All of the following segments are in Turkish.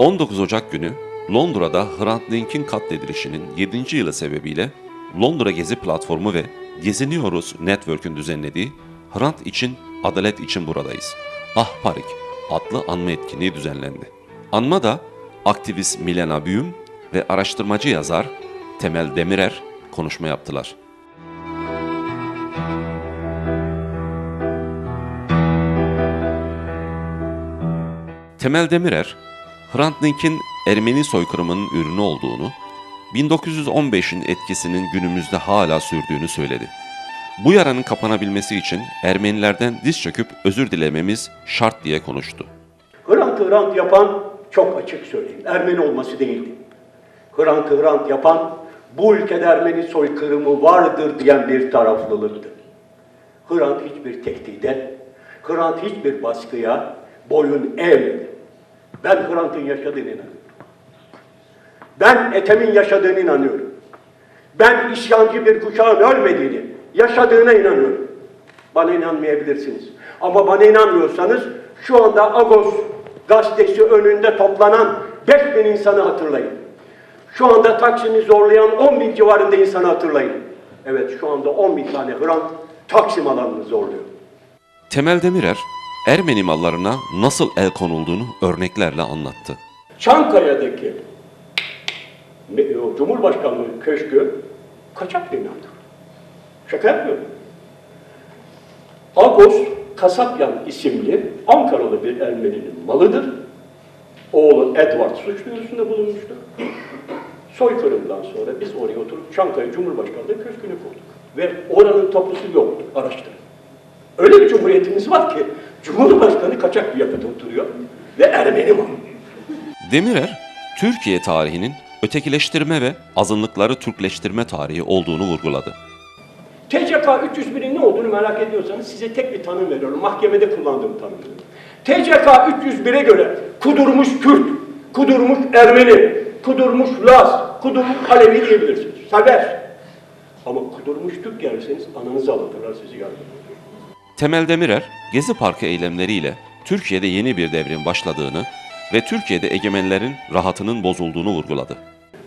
19 Ocak günü Londra'da Hrant Dink'in katledilişinin 7. yılı sebebiyle Londra Gezi Platformu ve Geziniyoruz Network'ün düzenlediği Hrant için, Adalet için buradayız. Ah Parik adlı anma etkinliği düzenlendi. Anmada aktivist Milena Büyüm ve araştırmacı yazar Temel Demirer konuşma yaptılar. Temel Demirer, Hrant Dink'in Ermeni soykırımının ürünü olduğunu, 1915'in etkisinin günümüzde hala sürdüğünü söyledi. Bu yaranın kapanabilmesi için Ermenilerden diz çöküp özür dilememiz şart diye konuştu. Hrant Hrant yapan çok açık söyleyeyim. Ermeni olması değildi. Hrant Hrant yapan bu ülkede Ermeni soykırımı vardır diyen bir taraflılıktı. Hrant hiçbir tehdide, Hrant hiçbir baskıya boyun eğmedi. Ben Hrant'ın yaşadığını inanıyorum. Ben Ethem'in yaşadığını inanıyorum. Ben isyancı bir kuşağın ölmediğini, yaşadığına inanıyorum. Bana inanmayabilirsiniz. Ama bana inanmıyorsanız şu anda Agos gazetesi önünde toplanan 5000 insanı hatırlayın. Şu anda Taksim'i zorlayan 10 bin civarında insanı hatırlayın. Evet şu anda 10 bin tane Hrant Taksim alanını zorluyor. Temel Demirer, Ermeni mallarına nasıl el konulduğunu örneklerle anlattı. Çankaya'daki o Cumhurbaşkanlığı köşkü kaçak binaydı. Şaka yapmıyorum. Agos Kasapyan isimli Ankaralı bir Ermeninin malıdır. Oğlu Edward suç duyurusunda bulunmuştur. Soykırımdan sonra biz oraya oturup Çankaya Cumhurbaşkanlığı köşkünü kurduk. Ve oranın tapusu yoktu. Araştırın. Öyle bir cumhuriyetimiz var ki Cumhurbaşkanı kaçak kıyafete oturuyor ve Ermeni malı. Demirer, Türkiye tarihinin ötekileştirme ve azınlıkları Türkleştirme tarihi olduğunu vurguladı. TCK 301'in ne olduğunu merak ediyorsanız size tek bir tanım veriyorum. Mahkemede kullandığım tanım. TCK 301'e göre kudurmuş Kürt, kudurmuş Ermeni, kudurmuş Laz, kudurmuş Alevi diyebilirsiniz. Serbest. Ama kudurmuş Türk yerseniz ananızı alırlar sizi yardım Temel Demirer, Gezi Parkı eylemleriyle Türkiye'de yeni bir devrin başladığını ve Türkiye'de egemenlerin rahatının bozulduğunu vurguladı.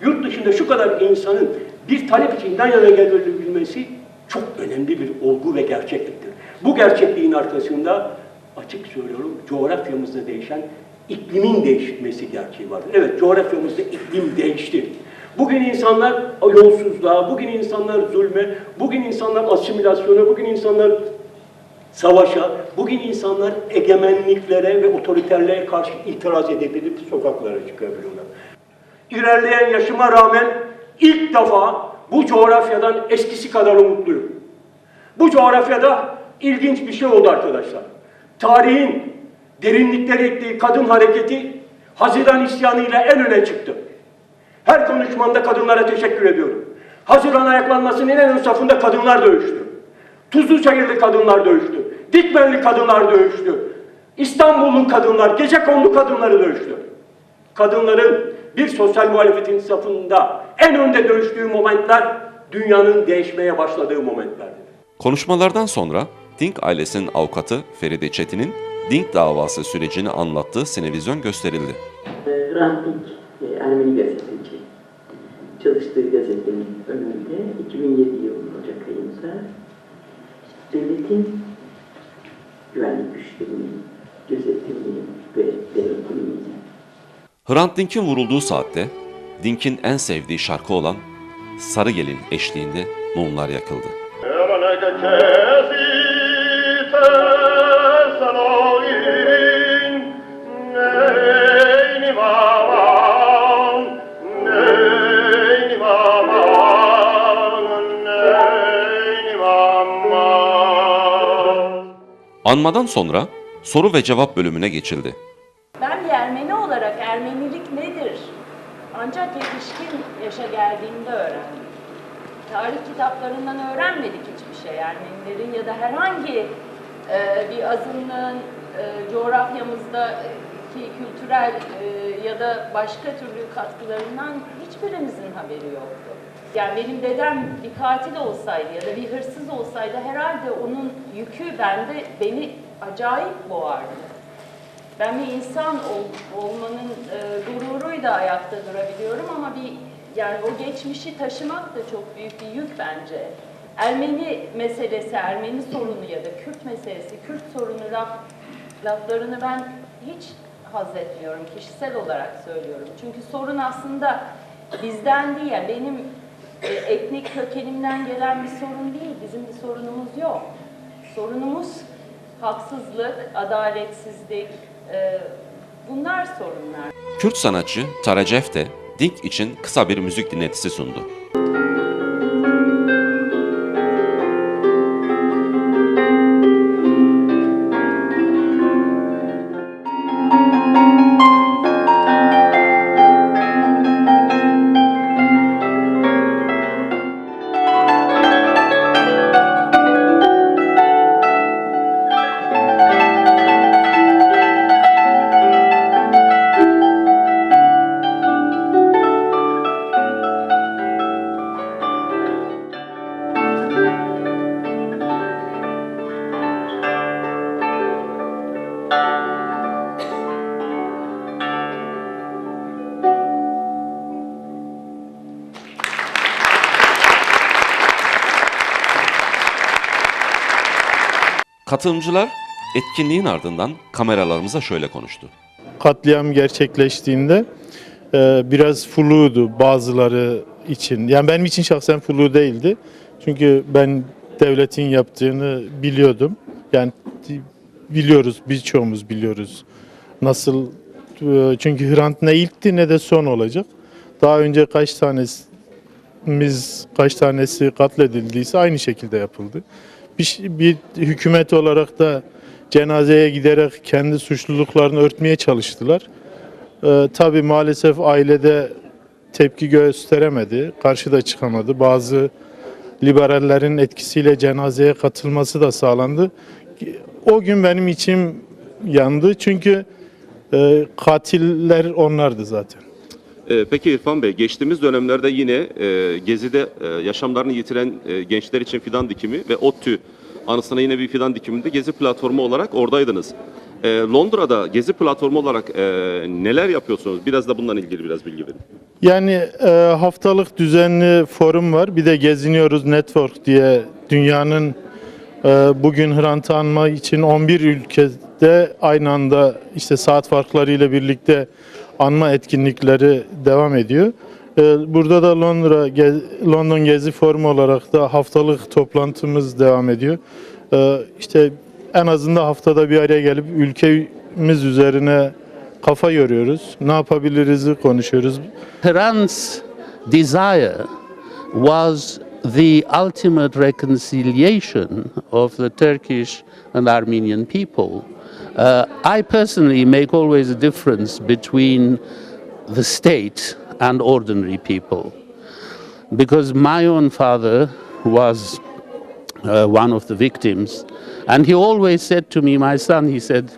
Yurt dışında şu kadar insanın bir talep için yan yana gelebilmesi çok önemli bir olgu ve gerçekliktir. Bu gerçekliğin arkasında açık söylüyorum coğrafyamızda değişen iklimin değişmesi gerçeği vardır. Evet coğrafyamızda iklim değişti. Bugün insanlar yolsuzluğa, bugün insanlar zulme, bugün insanlar asimilasyona, bugün insanlar savaşa, bugün insanlar egemenliklere ve otoriterliğe karşı itiraz edebilip sokaklara çıkabiliyorlar. İlerleyen yaşıma rağmen ilk defa bu coğrafyadan eskisi kadar umutluyum. Bu coğrafyada ilginç bir şey oldu arkadaşlar. Tarihin derinliklere ettiği kadın hareketi Haziran isyanıyla en öne çıktı. Her konuşmamda kadınlara teşekkür ediyorum. Haziran ayaklanmasının en ön safında kadınlar dövüştü. Tuzlu çayırlı kadınlar dövüştü. Dikmenli kadınlar dövüştü. İstanbul'un kadınlar, gece kondu kadınları dövüştü. Kadınların bir sosyal muhalefetin safında en önde dövüştüğü momentler dünyanın değişmeye başladığı momentlerdi. Konuşmalardan sonra Dink ailesinin avukatı Feride Çetin'in Dink davası sürecini anlattığı sinevizyon gösterildi. Hrant Dink, e, Ermeni gazeteci, çalıştığı gazetenin önünde 2007 yılının Ocak ayında devletin güvenlik güçlerinin gözetimini ve denetimini Hrant Dink'in vurulduğu saatte Dink'in en sevdiği şarkı olan Sarı Gelin eşliğinde mumlar yakıldı. Anmadan sonra soru ve cevap bölümüne geçildi. Ben bir Ermeni olarak Ermenilik nedir? Ancak yetişkin yaşa geldiğimde öğrendim. Tarih kitaplarından öğrenmedik hiçbir şey. Ermenilerin ya da herhangi e, bir azınlığın e, coğrafyamızdaki kültürel e, ya da başka türlü katkılarından hiçbirimizin haberi yoktu. Yani benim dedem bir katil olsaydı ya da bir hırsız olsaydı herhalde onun yükü bende beni acayip boğardı. Ben bir insan ol- olmanın e, gururuyla ayakta durabiliyorum ama bir yani o geçmişi taşımak da çok büyük bir yük bence. Ermeni meselesi, Ermeni sorunu ya da Kürt meselesi, Kürt sorunu laf, laflarını ben hiç haz etmiyorum. Kişisel olarak söylüyorum. Çünkü sorun aslında bizden değil. Yani benim e, etnik kökenimden gelen bir sorun değil. Bizim bir sorunumuz yok. Sorunumuz haksızlık, adaletsizlik, e, bunlar sorunlar. Kürt sanatçı Taracef de Dink için kısa bir müzik dinletisi sundu. Katılımcılar etkinliğin ardından kameralarımıza şöyle konuştu. katliam gerçekleştiğinde e, biraz flu'du bazıları için. Yani benim için şahsen flu değildi. Çünkü ben devletin yaptığını biliyordum. Yani biliyoruz, birçoğumuz biliyoruz. Nasıl e, çünkü Hrant ne ilkti ne de son olacak. Daha önce kaç tanemiz kaç tanesi katledildiyse aynı şekilde yapıldı. Bir, ş- bir hükümet olarak da cenazeye giderek kendi suçluluklarını örtmeye çalıştılar. Ee, tabii maalesef ailede tepki gösteremedi, karşıda çıkamadı. Bazı liberallerin etkisiyle cenazeye katılması da sağlandı. O gün benim içim yandı çünkü e, katiller onlardı zaten. Ee, Peki İrfan Bey, geçtiğimiz dönemlerde yine e, Gezi'de e, yaşamlarını yitiren e, gençler için fidan dikimi ve ODTÜ anısına yine bir fidan dikiminde Gezi platformu olarak oradaydınız. Londra'da Gezi platformu olarak neler yapıyorsunuz? Biraz da bundan ilgili biraz bilgi verin. Yani haftalık düzenli forum var. Bir de Geziniyoruz Network diye dünyanın bugün Hrant'ı anma için 11 ülkede aynı anda işte saat farklarıyla birlikte anma etkinlikleri devam ediyor. E, burada da Londra London Gezi Forumu olarak da haftalık toplantımız devam ediyor. E, işte en azından haftada bir araya gelip ülkemiz üzerine kafa yoruyoruz. Ne yapabiliriz konuşuyoruz. Hrant's desire was the ultimate reconciliation of the Turkish and Armenian people. Uh, I personally make always a difference between the state and ordinary people because my own father was uh, one of the victims and he always said to me my son he said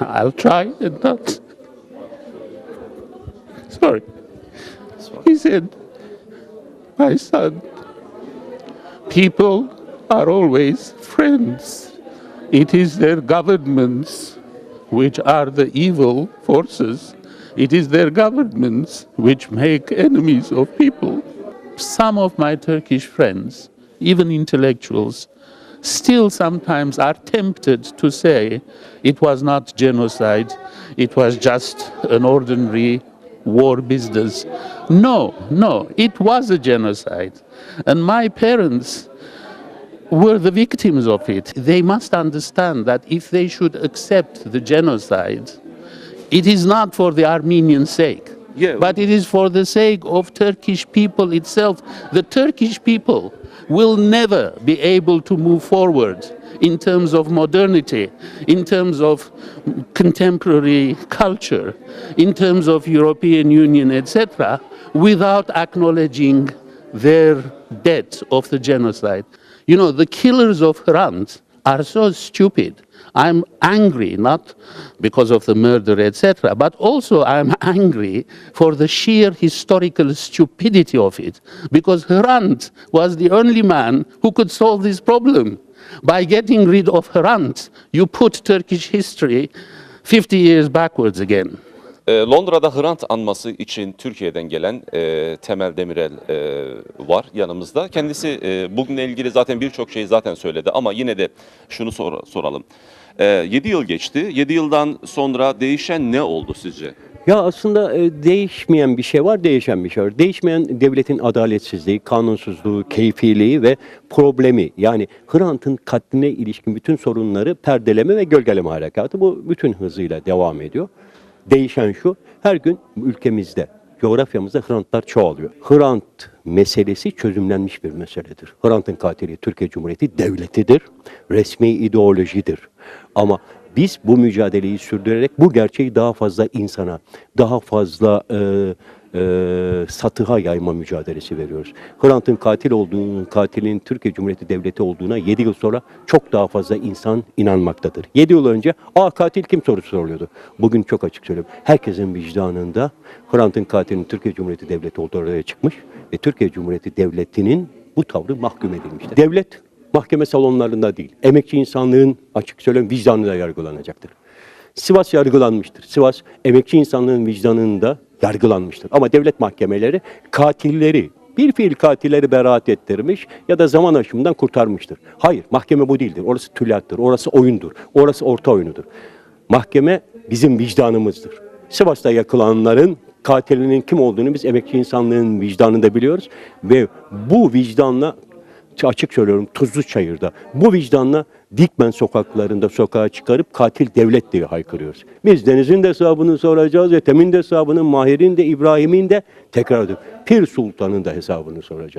i'll try and not sorry. He said, My son, people are always friends. It is their governments which are the evil forces. It is their governments which make enemies of people. Some of my Turkish friends, even intellectuals, still sometimes are tempted to say it was not genocide, it was just an ordinary war business. No, no, it was a genocide. And my parents were the victims of it. They must understand that if they should accept the genocide, it is not for the Armenian sake. Yeah. But it is for the sake of Turkish people itself. The Turkish people will never be able to move forward in terms of modernity, in terms of contemporary culture, in terms of European Union, etc., without acknowledging their debt of the genocide. You know, the killers of Hrant are so stupid. I'm angry, not because of the murder, etc., but also I'm angry for the sheer historical stupidity of it, because Hrant was the only man who could solve this problem. By getting rid of Hrant, you put Turkish history 50 years backwards again. E, Londra'da Hrant anması için Türkiye'den gelen e, Temel Demirel e, var yanımızda. Kendisi e, bugünle ilgili zaten birçok şeyi zaten söyledi ama yine de şunu sor- soralım. 7 yıl geçti. 7 yıldan sonra değişen ne oldu sizce? Ya aslında e, değişmeyen bir şey var, değişen bir şey var. Değişmeyen devletin adaletsizliği, kanunsuzluğu, keyfiliği ve problemi. Yani Hrant'ın katline ilişkin bütün sorunları perdeleme ve gölgeleme harekatı bu bütün hızıyla devam ediyor. Değişen şu, her gün ülkemizde, coğrafyamızda Hrantlar çoğalıyor. Hrant meselesi çözümlenmiş bir meseledir. Hrant'ın katili Türkiye Cumhuriyeti devletidir, resmi ideolojidir. Ama biz bu mücadeleyi sürdürerek bu gerçeği daha fazla insana, daha fazla e, e, satıha yayma mücadelesi veriyoruz. Hrant'ın katil olduğunu, katilin Türkiye Cumhuriyeti Devleti olduğuna 7 yıl sonra çok daha fazla insan inanmaktadır. 7 yıl önce aa katil kim sorusu soruluyordu. Bugün çok açık söylüyorum. Herkesin vicdanında Hrant'ın katilin Türkiye Cumhuriyeti Devleti olduğu ortaya çıkmış ve Türkiye Cumhuriyeti Devleti'nin bu tavrı mahkum edilmiştir. Devlet mahkeme salonlarında değil, emekçi insanlığın açık söyleyeyim vicdanıyla yargılanacaktır. Sivas yargılanmıştır. Sivas emekçi insanlığın vicdanında yargılanmıştır. Ama devlet mahkemeleri katilleri, bir fiil katilleri beraat ettirmiş ya da zaman aşımından kurtarmıştır. Hayır, mahkeme bu değildir. Orası tülattır, orası oyundur, orası orta oyunudur. Mahkeme bizim vicdanımızdır. Sivas'ta yakılanların katilinin kim olduğunu biz emekçi insanlığın vicdanında biliyoruz ve bu vicdanla açık söylüyorum Tuzlu Çayır'da bu vicdanla Dikmen sokaklarında sokağa çıkarıp katil devlet diye haykırıyoruz. Biz denizin de hesabını soracağız, Ethem'in de hesabını, Mahir'in de, İbrahim'in de tekrar ediyorum. Pir Sultan'ın da hesabını soracağız.